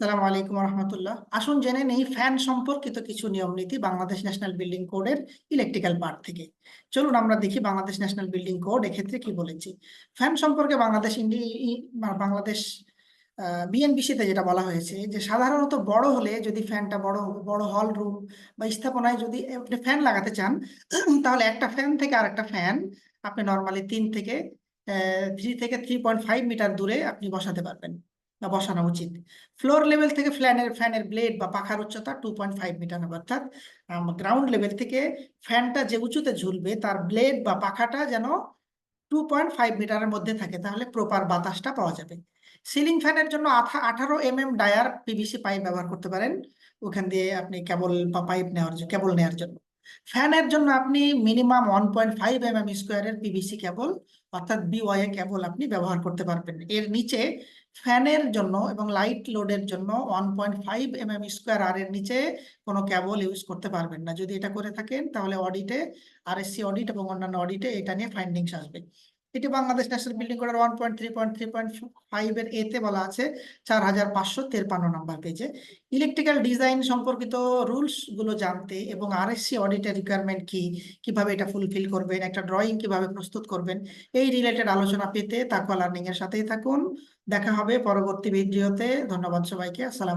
সালাম আলাইকুম রহমতুল্লাহ। আসুন জেনে নেই ফ্যান সম্পর্কিত কিছু নিয়ম নীতি বাংলাদেশ ন্যাশনাল বিল্ডিং কোডের ইলেকট্রিক্যাল পার্ট থেকে। চলুন আমরা দেখি বাংলাদেশ ন্যাশনাল বিল্ডিং কোড এক্ষেত্রে কি বলেছি। ফ্যান সম্পর্কে বাংলাদেশ ইন্ডি- বাংলাদেশ বিএনবিসি তে যেটা বলা হয়েছে যে সাধারণত বড় হলে যদি ফ্যানটা বড় বড় হল রুম বা স্থাপনায় যদি আপনি ফ্যান লাগাতে চান, তাহলে একটা ফ্যান থেকে আরেকটা ফ্যান আপনি নর্মালি তিন থেকে থ্রি থেকে থ্রি পয়েন্ট ফাইভ মিটার দূরে আপনি বসাতে পারবেন। বসানো উচিত। ফ্লোর লেভেল থেকে ফ্যানের ফ্যানের ব্লেড বা পাখার উচ্চতা টু পয়েন্ট ফাইভ মিটার অর্থাৎ গ্রাউন্ড লেভেল থেকে ফ্যানটা যে উঁচুতে ঝুলবে, তার ব্লেড বা পাখাটা যেন টু পয়েন্ট ফাইভ মিটারের মধ্যে থাকে, তাহলে প্রপার বাতাসটা পাওয়া যাবে। সিলিং ফ্যানের জন্য আঠা, আঠারো M M dia PVC pipe ব্যবহার করতে পারেন। ওখান দিয়ে আপনি কেবল বা পাইপ নেওয়ার জন্য কেবল নেওয়ার জন্য। ফ্যানের জন্য আপনি minimum one point five M M স্কোয়ারের পিভিসি কেবল অর্থাৎ বিওয়াই কেবল আপনি ব্যবহার করতে পারবেন। এর নিচে ফ্যানের জন্য এবং লাইট লোডের জন্য one point five M M square আর এর নিচে কোনো কেবল ইউজ করতে পারবেন না। যদি এটা করে থাকেন, তাহলে অডিটে আর এস সি অডিট এবং অন্যান্য অডিটে এটা নিয়ে ফাইন্ডিংস আসবে। এটি বাংলাদেশ ন্যাশনাল বিল্ডিং কোডের one point three point three point five এর এতে বলা আছে চার হাজার পাঁচশো তেরপান্ন নম্বর পেজে। ইলেকট্রিক্যাল ডিজাইন সম্পর্কিত রুলসগুলো জানতে এবং আর এস আরএসসি অডিটের রিকোয়ারমেন্ট কি, কীভাবে এটা ফুলফিল করবেন, একটা ড্রয়িং কীভাবে প্রস্তুত করবেন, এই রিলেটেড আলোচনা পেতে তাকওয়া লার্নিং এর সাথেই থাকুন। দেখা হবে পরবর্তী ভিডিওতে। ধন্যবাদ সবাইকে। আসসালাম